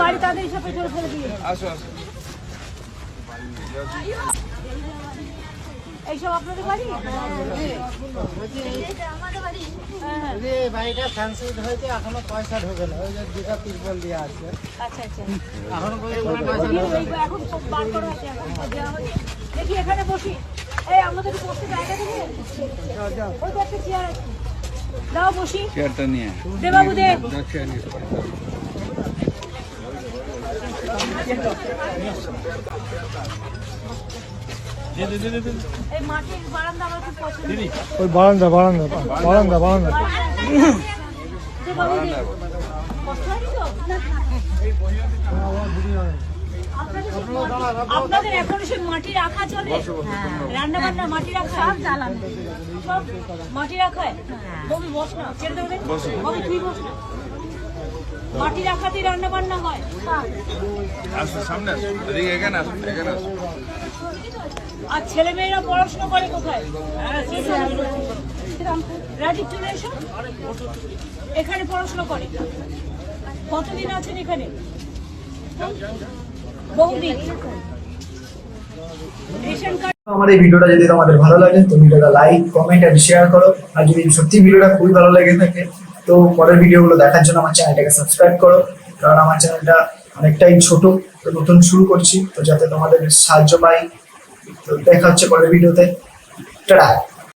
বাড়ি তাদের হিসাবে চলে ফেলে দিয়ে আসো আসো। এইসব আপনাদের বাড়ি? হ্যাঁ, হ্যাঁ। যে বাড়িটা ফ্যান্সিড হয়েছে এখনও পয়সা ঢোকে না। ওই যে দুটা তিরপল দিয়ে আছে। আচ্ছা আচ্ছা। এখনও সব বার করা দেওয়া। দেখি এখানে বসি। এই আমাদের বসতে জায়গা দেবে ওই তো একটা চেয়ার আছে। দাও বসি। চেয়ারটা নিয়ে দে বারান্দা আমার খুব পছন্দ ওই বারান্দা বারান্দা বারান্দা বারান্দা? আপনাদের- এখন সে মাটি রাখা চলে? রান্না বান্না মাটি রাখা? সব জ্বালানো। সব মাটি রাখা হয়? বস না ছেড়ে দেবে? তুই বস না। মাটি রাখাতেই রান্না বান্না হয়। আসো সামনে আসো। এদিকে এখানে আসো এখানে আসো। আর ছেলে মেয়েরা পড়াশোনা করে কোথায়? রাজি চলে এসো। এখানে পড়াশোনা করে। কতদিন আছেন এখানে? বহুদিন। রেশন কার্ড আমার এই ভিডিওটা যদি তোমাদের ভালো লাগে তো ভিডিওটা লাইক কমেন্ট আর শেয়ার করো। আর যদি সত্যি ভিডিওটা খুবই ভালো লেগে থাকে তো পরের ভিডিওগুলো দেখার জন্য আমার চ্যানেলটাকে সাবস্ক্রাইব করো, কারণ আমার চ্যানেলটা অনেকটাই ছোট। তো নতুন শুরু করছি, তো যাতে তোমাদের সাহায্য পাই। তো দেখা হচ্ছে পরের ভিডিওতে। টাটা!